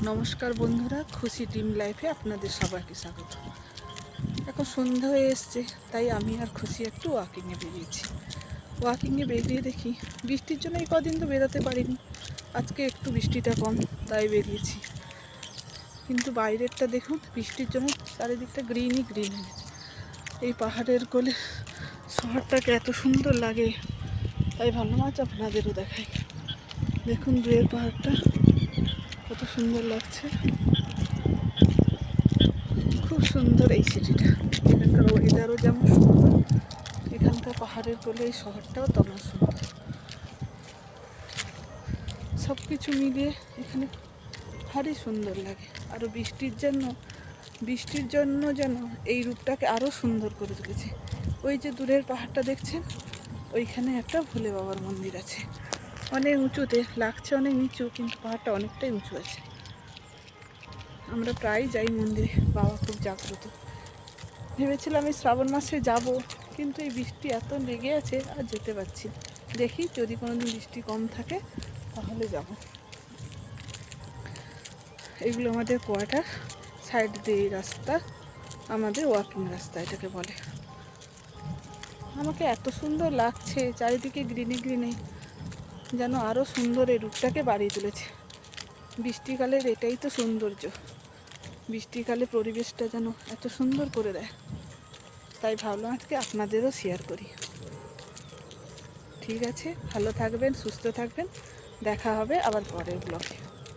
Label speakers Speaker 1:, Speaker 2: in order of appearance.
Speaker 1: নমস্কার বন্ধুরা, খুশি ডিম লাইফে আপনাদের সবাইকে স্বাগত। এখন সন্ধ্যা হয়ে এসছে, তাই আমি আর খুশি একটু ওয়াকিংয়ে বেরিয়েছি। ওয়াকিংয়ে বেরিয়ে দেখি, বৃষ্টির জন্য এই কদিন তো বেরোতে পারিনি। আজকে একটু বৃষ্টিটা কম, তাই বেরিয়েছি। কিন্তু বাইরেরটা দেখুন, বৃষ্টির জন্য চারিদিকটা গ্রিনই গ্রিন হয়ে এই পাহাড়ের কোলে শহরটাকে এত সুন্দর লাগে, তাই ভালো মাছ আপনাদেরও দেখাই। দেখুন দুয়ের পাহাড়টা। সুন্দর লাগছে। খুব সুন্দর এই সিটিটা। এখানকার ওয়েদারও যেমন সুন্দর, এখানকার পাহাড়ের কোলে এই শহরটাও তেমন সুন্দর। সব কিছু মিলিয়ে এখানে ভারী সুন্দর লাগে। আরও বৃষ্টির জন্য বৃষ্টির জন্য যেন এই রূপটাকে আরও সুন্দর করে তুলেছে। ওই যে দূরের পাহাড়টা দেখছেন, ওইখানে একটা ভোলে বাবার মন্দির আছে। অনেক উঁচুতে, লাগছে অনেক নিচু, কিন্তু পাহাড়টা অনেকটাই উঁচু আছে। আমরা প্রায় যাই মন্দিরে, বাবা খুব জাগ্রত। ভেবেছিলাম এই শ্রাবণ মাসে যাব, কিন্তু এই বৃষ্টি এত লেগে আছে, আর যেতে পারছি দেখি যদি কোনো দিন বৃষ্টি কম থাকে, তাহলে যাব। এগুলো আমাদের কোয়ার্টার সাইড দিয়ে রাস্তা, আমাদের ওয়াকিং রাস্তা এটাকে বলে। আমাকে এত সুন্দর লাগছে, চারিদিকে গ্রিনে গ্রিনে। যেন আরও সুন্দর এই রূপটাকে বাড়িয়ে তুলেছে। বৃষ্টিকালের এটাই তো সৌন্দর্য। বৃষ্টিকালে পরিবেশটা যেন এত সুন্দর করে দেয়। তাই ভাবলাম আজকে আপনাদেরও শেয়ার করি। ঠিক আছে, ভালো থাকবেন, সুস্থ থাকবেন। দেখা হবে আবার পরের ব্লগে